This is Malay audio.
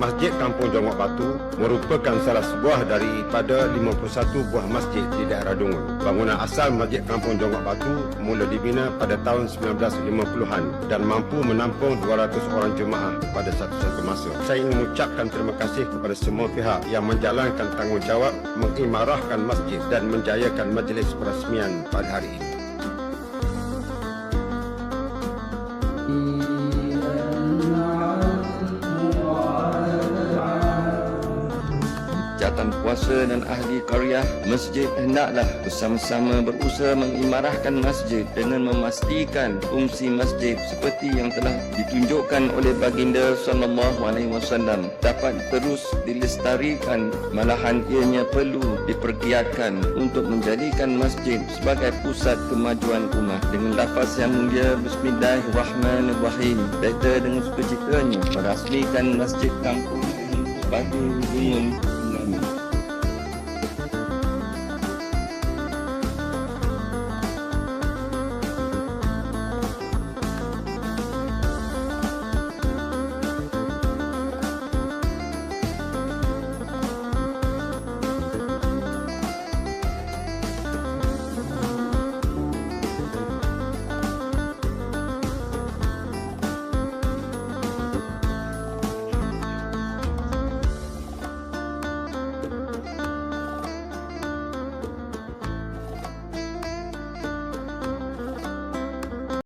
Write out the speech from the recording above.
Masjid Kampung Jongok Batu merupakan salah sebuah daripada 51 buah masjid di daerah Dungun. Bangunan asal Masjid Kampung Jongok Batu mula dibina pada tahun 1950-an dan mampu menampung 200 orang jemaah pada satu-satu masa. Saya ingin mengucapkan terima kasih kepada semua pihak yang menjalankan tanggungjawab mengimarahkan masjid dan menjayakan majlis perasmian pada hari ini. Jawatan Kuasa dan Ahli Qaryah Masjid hendaklah bersama-sama berusaha mengimarahkan masjid dengan memastikan fungsi masjid seperti yang telah ditunjukkan oleh baginda sallallahu alaihi wasallam dapat terus dilestarikan. Malahan ianya perlu dipergiatkan untuk menjadikan masjid sebagai pusat kemajuan umat. Dengan lafaz yang mulia bismillahirrahmanirrahim. Data dengan sukacitanya merasmikan masjid kampung bagi Gunung